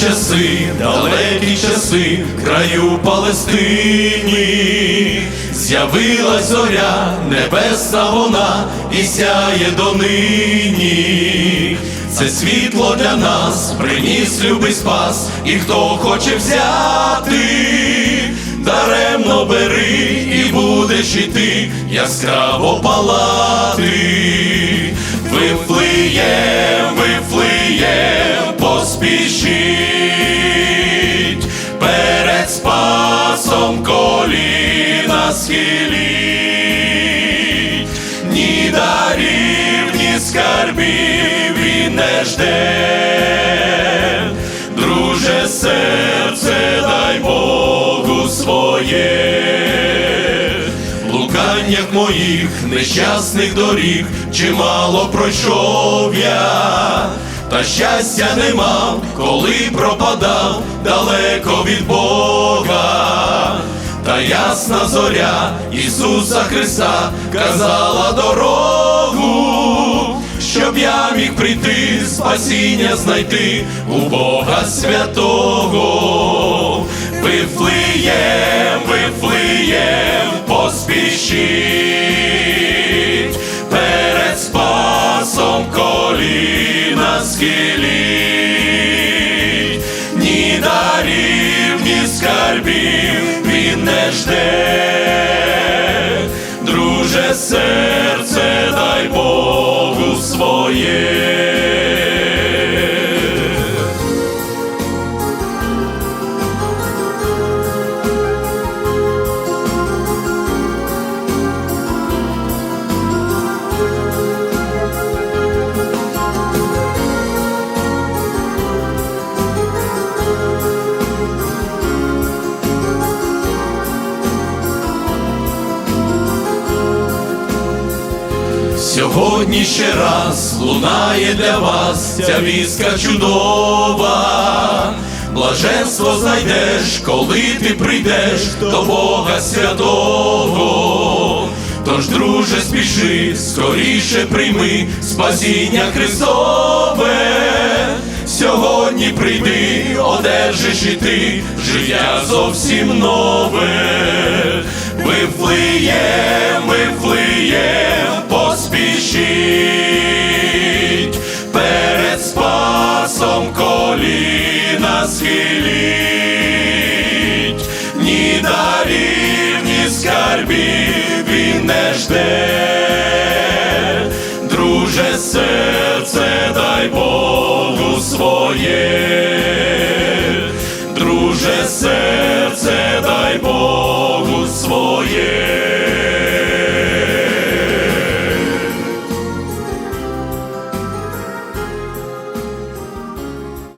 часи, далекі часи, в краю Палестині, з'явилась зоря, небесна вона і сяє донині. Це світло для нас приніс любий спас, і хто хоче взяти, даремно бери і будеш іти, яскраво палати. Вифлеєм, коліна схиліть, ні дарів, ні скарбів він не жде, друже серце, дай Богу своє. В блуканнях моїх нещасних доріг чимало пройшов я, та щастя не мав, коли пропадав далеко від Бога. Ясна зоря Ісуса Христа казала дорогу, щоб я міг прийти, спасіння знайти у Бога святого. Вифлеєм, вифлеєм, поспішіть, перед спасом коліна схиліть, ні дарів, ні скарбів не жде, Сьогодні ще раз лунає для вас ця віска чудова. Блаженство знайдеш, коли ти прийдеш до Бога святого. Тож, друже, спіши, скоріше прийми спасіння Христове. Сьогодні прийди, одержиш і ти життя зовсім нове. Вифлеєм, вифлеєм, поспіши. Друже серце, дай Богу своє.